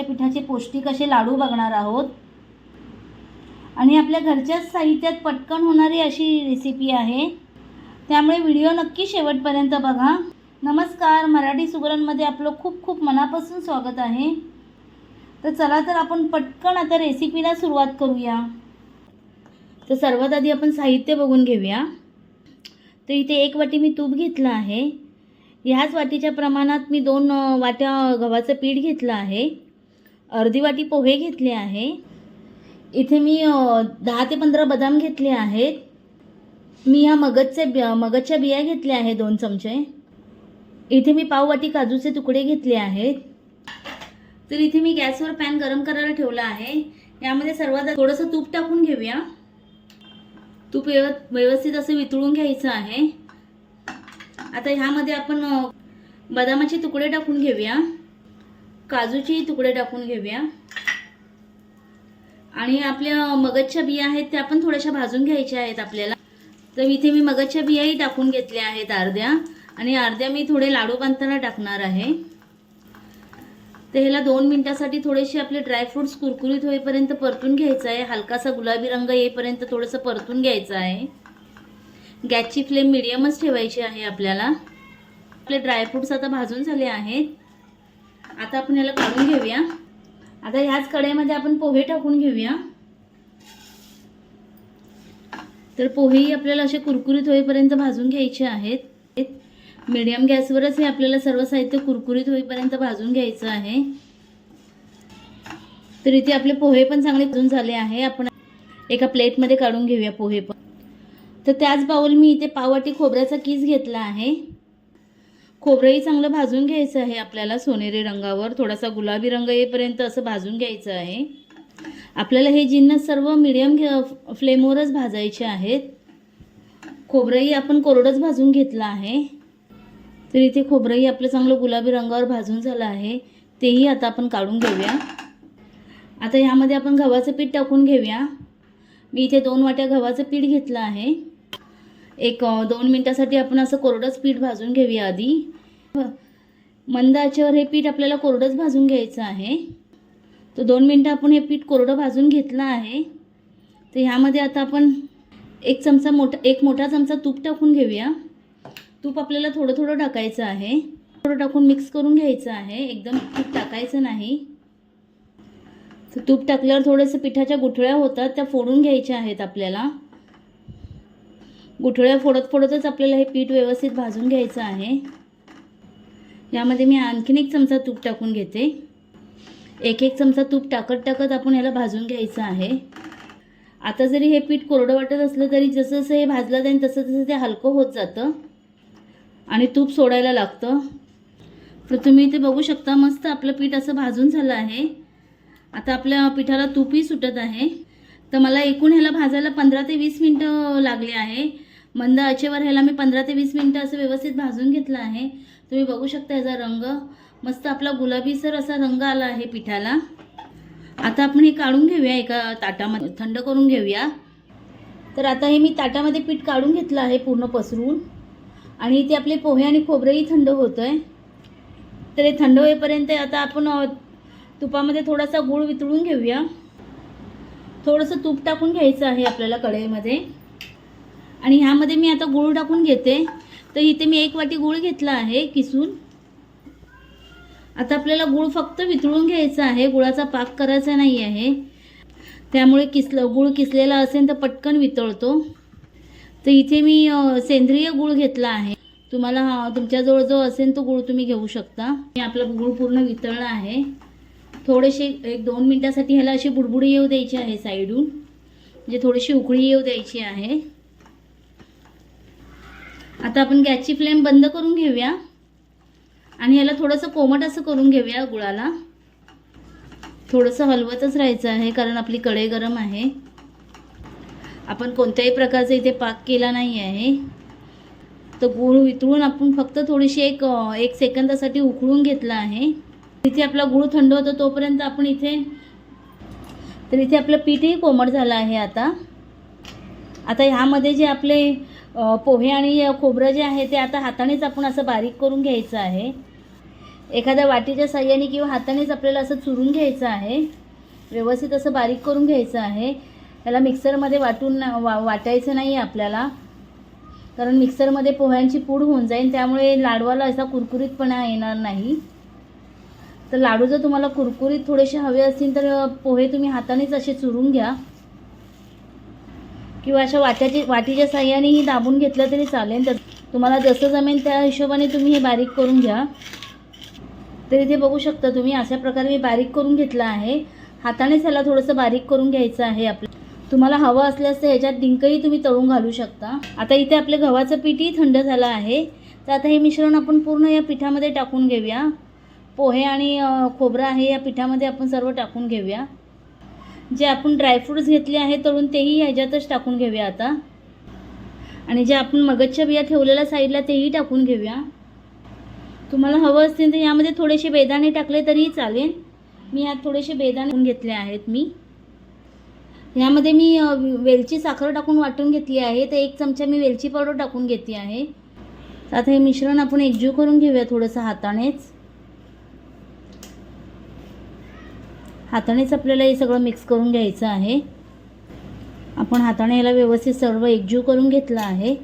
गव्हाच्या पिठाचे पौष्टिक असे लाडू बघणार आहोत. आणि आपल्या घरच्याच साहित्यात पटकन होणारी अशी रेसिपी आहे. त्यामुळे व्हिडिओ नक्की शेवटपर्यंत बघा. नमस्कार मराठी सुगरणमध्ये आपलं खूप खूप मनापासून स्वागत आहे. तर चला तर आपण पटकन आता रेसिपीला सुरुवात करूया. तर सर्वात आधी आपण साहित्य बघून घेऊया. तर इथे एक वाटी मी तूप घेतलं आहे. ह्याच वाटीच्या प्रमाणात मी दोन वाट्या गव्हाचं पीठ घेतलं आहे. अर्धी वाटी पोहे घेतले आहे. इथे मी दहा ते पंधरा बदाम घेतले आहेत. मी ह्या मगजचे बि- मगजच्या बिया घेतल्या आहेत दोन चमचे. इथे मी पाववाटी काजूचे तुकडे घेतले आहेत. तर इथे मी गॅसवर पॅन गरम करायला ठेवला आहे. यामध्ये सर्वात थोडंसं तूप टाकून घेऊया. तूप व्यव व्यवस्थित असं वितळून घ्यायचं आहे. आता ह्यामध्ये आपण बदामाचे तुकडे टाकून घेऊया. काजूचे तुकडे टाकून घेऊया. आणि आपल्या मगजच्या बिया आहेत त्या पण थोड्याशा भाजून घ्यायच्या आहेत आपल्याला. तर इथे मी मगजच्या बियाही टाकून घेतल्या आहेत अर्ध्या. आणि अर्ध्या मी थोडे लाडू बांधताना टाकणार आहे. तर ह्याला दोन मिनिटासाठी थोडेसे आपले ड्रायफ्रुट्स कुरकुरीत होईपर्यंत परतून घ्यायचं आहे. हलकासा गुलाबी रंग येईपर्यंत थोडंसं परतून घ्यायचं आहे. गॅसची फ्लेम मिडियमच ठेवायची आहे आपल्याला. आपले ड्रायफ्रुट्स आता भाजून झाले आहेत. आता आपण याला काढून घेऊया. आता ह्याच कढईमध्ये आपण पोहे टाकून घेऊया. तर पोहेही आपल्याला असे कुरकुरीत होईपर्यंत भाजून घ्यायचे आहेत. मीडियम गॅसवरच हे आपल्याला सर्व साहित्य कुरकुरीत होईपर्यंत भाजून घ्यायचं आहे. तर इथे आपले पोहे पण चांगले भाजून झाले आहे. आपण एका प्लेटमध्ये काढून घेऊया पोहे पण. तर त्याच बाऊल मी इथे पाववाटी खोबऱ्याचा किस घेतला आहे. खोबरंही चांगलं भाजून घ्यायचं आहे. आपल्याला सोनेरी रंगावर थोडासा गुलाबी रंग येईपर्यंत असं भाजून घ्यायचं आहे. आपल्याला हे जिन्नस सर्व मिडियम फ्लेमवरच भाजायचे आहेत. खोबरंही आपण कोरडंच भाजून घेतलं आहे. तर इथे खोबरंही आपलं चांगलं गुलाबी रंगावर भाजून झालं आहे. तेही आता आपण काढून घेऊया. आता ह्यामध्ये आपण गव्हाचं पीठ टाकून घेऊया. मी इथे दोन वाट्या गव्हाचं पीठ घेतलं आहे. एक दोन मिनटासाठी आपण असं कोरडंच पीठ भाजून घेऊया आधी. मंद आचेवर हे पीठ आपल्याला कोरडंच भाजून घ्यायचं आहे. तर दोन मिनटं आपण हे पीठ कोरडं भाजून घेतलं आहे. तर ह्यामध्ये आता आपण एक चमचा मोठा एक मोठा चमचा तूप टाकून घेऊया. तूप आपल्याला थोडं थोडं टाकायचं आहे. थोडं टाकून मिक्स करून घ्यायचं आहे. एकदम तूप टाकायचं नाही. तर तूप टाकल्यावर थोडंसं पिठाच्या गुठळ्या होतात त्या फोडून घ्यायच्या आहेत आपल्याला. गुठळ्या फोडत फोडतच आपल्याला हे पीठ व्यवस्थित भाजून घ्यायचं आहे. यामध्ये मी आणखीन एक चमचा तूप टाकून घेते. एक एक चमचा तूप टाकत टाकत आपण याला भाजून घ्यायचं आहे. आता जरी हे पीठ कोरडं वाटत असलं तरी जसं जसं हे भाजलं जाईल तसं तसं ते हलकं होत जातं. आणि तूप सोडायला लागतं. तर तुम्ही इथे बघू शकता मस्त आपलं पीठ असं भाजून झालं आहे. आता आपल्या पिठाला तूपही सुटत आहे. तर मला एकूण ह्याला भाजायला पंधरा ते वीस मिनटं लागले आहे. मंद आचेवर ह्याला मी पंधरा ते वीस मिनटं असं व्यवस्थित भाजून घेतलं आहे. तुम्ही बघू शकता याचा रंग. मस्त आपला गुलाबीसर असा रंग आला आहे पिठाला. आता आपण हे काढून घेऊया एका ताटामध्ये. थंड करून घेऊया. तर आता हे मी ताटामध्ये पीठ काढून घेतलं आहे पूर्ण पसरून. आणि इथे आपले पोहे आणि खोबरंही थंड होतं आहे तर हे थंड होईपर्यंत आता आपण तुपामध्ये थोडासा गूळ वितळून घेऊया. थोडंसं तूप टाकून घ्यायचं आहे आपल्याला कढईमध्ये. आणि ह्यामध्ये मी आता गूळ टाकून घेते. तर इथे मी एक वाटी गूळ घेतला आहे किसून. आता आपल्याला गूळ फक्त वितळून घ्यायचा आहे. गुळाचा पाक करायचा नाही आहे. त्यामुळे किसलं गूळ किसलेला असेल तर पटकन वितळतो. तर इथे मी सेंद्रिय गूळ घेतला आहे. तुम्हाला हा तुमच्याजवळ जो असेल तो गूळ तुम्ही घेऊ शकता. मी आपला गूळ पूर्ण वितळला आहे. थोडेसे एक दोन मिनटासाठी ह्याला अशी बुडबुडी येऊ द्यायची आहे साईडून. म्हणजे थोडीशी उकळी येऊ द्यायची आहे. आता आपण गॅसची फ्लेम बंद करून घेऊया. आणि ह्याला थोडंसं कोमट असं करून घेऊया गुळाला. थोडंसं हलवतच राहायचं आहे कारण आपली कढई गरम आहे. आपण कोणत्याही प्रकारचा इथे पाक केला नाही आहे. तर गूळ वितळून आपण फक्त थोडीशी एक एक सेकंदासाठी उकळून घेतला आहे. इथे आपला गूळ थंड होतो तोपर्यंत आपण इथे तर इथे आपलं पीठही कोमट झालं आहे आता. आता ह्यामध्ये जे आपले पोहे आणि खोबरं जे आहे ते आता हातानेच आपण असं बारीक करून घ्यायचं आहे. एखाद्या वाटीच्या साह्याने किंवा हातानेच आपल्याला असं चुरून घ्यायचं आहे. व्यवस्थित असं बारीक करून घ्यायचं आहे. त्याला मिक्सरमध्ये वाटून वा वाटायचं नाही आहे आपल्याला. कारण मिक्सरमध्ये पोह्यांची पूड होऊन जाईल त्यामुळे लाडवाला असा कुरकुरीतपणा येणार नाही. तर लाडू जर तुम्हाला कुरकुरीत थोडेसे हवे असतील तर पोहे तुम्ही हातानेच असे चुरून घ्या. किंवा अशा वाट्याची वाटीच्या साह्यानेही दाबून घेतलं तरी चालेल. तर तुम्हाला जसं जमेल त्या हिशोबाने तुम्ही हे बारीक करून घ्या. तर इथे बघू शकता तुम्ही अशा प्रकारे मी बारीक करून घेतलं आहे. हातानेच ह्याला थोडंसं बारीक करून घ्यायचं आहे आपलं. तुम्हाला हवं असल्यास तर ह्याच्यात डिंकही तुम्ही तळून घालू शकता. आता इथे आपले गव्हाचं पीठही थंड झालं आहे. तर आता हे मिश्रण आपण पूर्ण या पिठामध्ये टाकून घेऊया. पोहे आणि खोबरं आहे या पिठामध्ये आपण सर्व टाकून घेऊया. जे आपण ड्रायफ्रूट्स घेतले आहे तळून तेही ह्याच्यातच टाकून घेऊया आता. आणि जे आपण मगजच्या बिया ठेवलेल्या साईडला तेही टाकून घेऊया. तुम्हाला हवं असतील तर यामध्ये थोडेसे बेदाणे टाकले तरीही चालेल. मी यात थोडेसे बेदाणे घेतले आहेत मी. यामध्ये मी वेलची साखर टाकून वाटून घेतली आहे. तर एक चमचा मी वेलची पावडर टाकून घेतली आहे. आता हे मिश्रण आपण एकजीव करून घेऊया थोडंसं हातानेच. हातानेच आपल्याला हे सगळं मिक्स करून घ्यायचं आहे. आपण हाताने याला व्यवस्थित सर्व एकजीव करून घेतला आहे.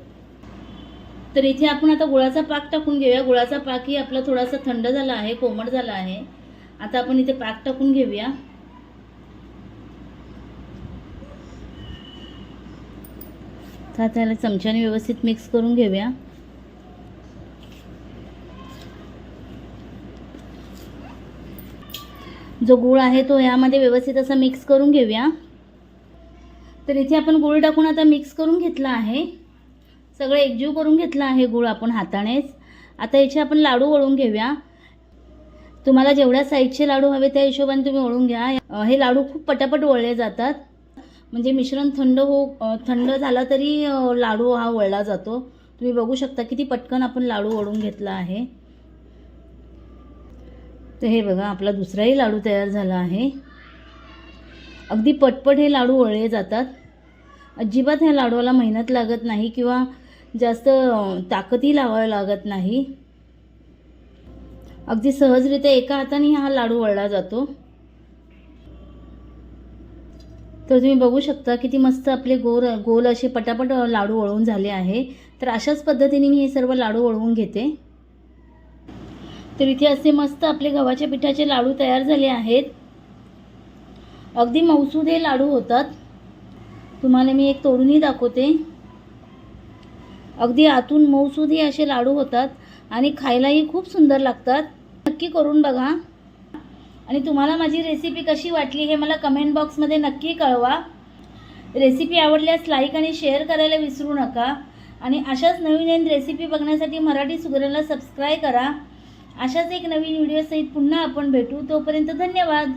तर इथे आपण आता गुळाचा पाक टाकून घेऊया. गुळाचा पाकही आपला थोडासा थंड झाला आहे कोमट झाला आहे. आता आपण इथे पाक टाकून घेऊया. तर आता याला चमच्याने व्यवस्थित मिक्स करून घेऊया. जो गूळ आहे तो ह्यामध्ये व्यवस्थित असा मिक्स करून घेऊया. तर इथे आपण गूळ टाकून आता मिक्स करून घेतला आहे. सगळं एकजीव करून घेतला आहे गूळ आपण हातानेच. आता याचे आपण लाडू वळून घेऊया. तुम्हाला जेवढ्या साईजचे लाडू हवे त्या हिशोबाने तुम्ही वळून घ्या. हे लाडू खूप पटापट वळले जातात. म्हणजे मिश्रण थंड हो थंड झाला तरी लाडू हा वळला जातो. तुम्ही बघू शकता किती पटकन आपण लाडू वळून घेतला आहे. तर हे बघा आपला दुसराही लाडू तयार झाला आहे. अगदी पटपट हे लाडू वळले जातात. अजिबात ह्या लाडूला मेहनत लागत नाही किंवा जास्त ताकदही लावावी लागत नाही. अगदी सहजरित्या एका हाताने हा लाडू वळला जातो. तर तुम्ही बघू शकता किती मस्त आपले गोल गोल असे पटापट लाडू वळवून झाले आहे. तर अशाच पद्धतीने मी हे सर्व लाडू वळवून घेते. तर इथे असे मस्त आपले गव्हाच्या पिठाचे लाडू तयार झाले आहेत. अगदी मौसूद हे लाडू होतात. तुम्हाला मी एक तोडूनही दाखवते. अगदी आतून मऊसूदही असे लाडू होतात आणि खायलाही खूप सुंदर लागतात. नक्की करून बघा. आणि तुम्हाला माझी रेसिपी कशी वाटली हे मला कमेंट बॉक्समध्ये नक्की कळवा. रेसिपी आवडल्यास लाईक आणि शेअर करायला विसरू नका. आणि अशाच नवीन नवीन रेसिपी बघण्यासाठी मराठी सुगरणला सबस्क्राईब करा. अशाच एक नवीन व्हिडिओसहित पुन्हा आपण भेटू. तोपर्यंत धन्यवाद.